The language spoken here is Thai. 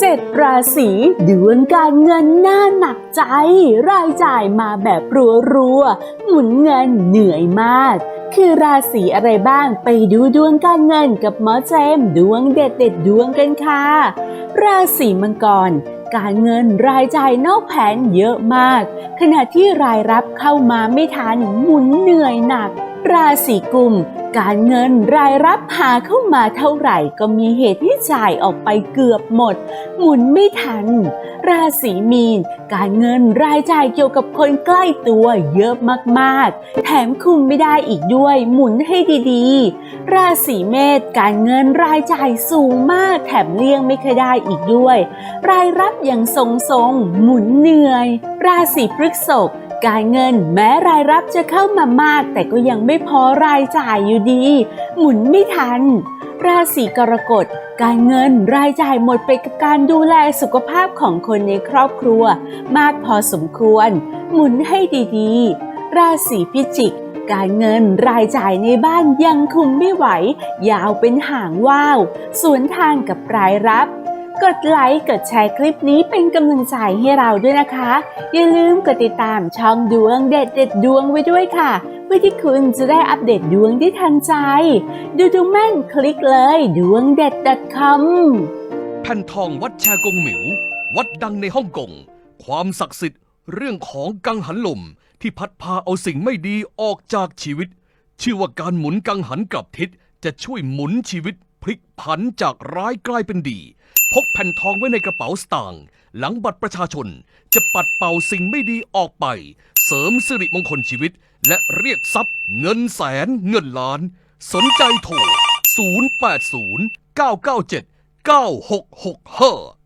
เจ็ดราศีดวงการเงินหน้าหนักใจ รายจ่ายมาแบบรัวๆหมุนเงินเหนื่อยมาก คือราศีอะไรบ้างไปดูดวงการเงินกับหมอเจมดวงเด็ดเด็ดดวงกันค่ะ ราศีมังกรการเงินรายจ่ายนอกแผนเยอะมาก ขณะที่รายรับเข้ามาไม่ทันหมุนเหนื่อยหนัก ราศีกุม การเงินรายรับหาเข้ามาเท่าไหร่ก็มีเหตุที่จ่ายออกไปเกือบหมด หมุนไม่ทัน ราศีมีน การเงินรายจ่ายเกี่ยวกับคนใกล้ตัวเยอะมากๆ แถมคุมไม่ได้อีกด้วย หมุนให้ดีๆ ราศีเมษการเงินรายจ่ายสูงมาก แถมเลี่ยงไม่เคยได้อีกด้วย รายรับอย่างทรงๆหมุนเหนื่อย ราศีพฤษภ การเงินแม้รายรับจะเข้ามามาก แต่ก็ยังไม่พอรายจ่ายอยู่ดี หมุนไม่ทัน ราศีกรกฎการเงินรายจ่ายหมดไปกับการดูแลสุขภาพของคนในครอบครัว มากพอสมควร หมุนให้ดีๆ ราศีพิจิก การเงินรายจ่ายในบ้านยังคุมไม่ไหว ยาวเป็นหางว่าวสวนทางกับรายรับ กดไลค์ กดแชร์คลิปนี้เป็นกำลังใจให้เราด้วยนะคะ อย่าลืมกดติดตามช่องดวงเด็ดเด็ดดวงไว้ด้วยค่ะ เพื่อที่คุณจะได้อัปเดตดวงที่ทันใจ ดูดวงแม่นคลิกเลยดวงเด็ด .com แผ่นทองวัดแชกงหมิว วัดดังในฮ่องกง ความศักดิ์สิทธิ์เรื่องของกังหันลมที่พัดพาเอาสิ่งไม่ดีออกจากชีวิต ชื่อว่าการหมุนกังหันกลับทิศจะช่วยหมุนชีวิตพลิกผันจากร้ายกลายเป็นดี พกแผ่นทองไว้ในกระเป๋าสตางค์หลังบัตรประชาชน จะปัดเป่าสิ่งไม่ดีออกไป เสริมสิริมงคลชีวิต และเรียกทรัพย์ เงินแสน เงินล้าน สนใจโทร 080 997 9665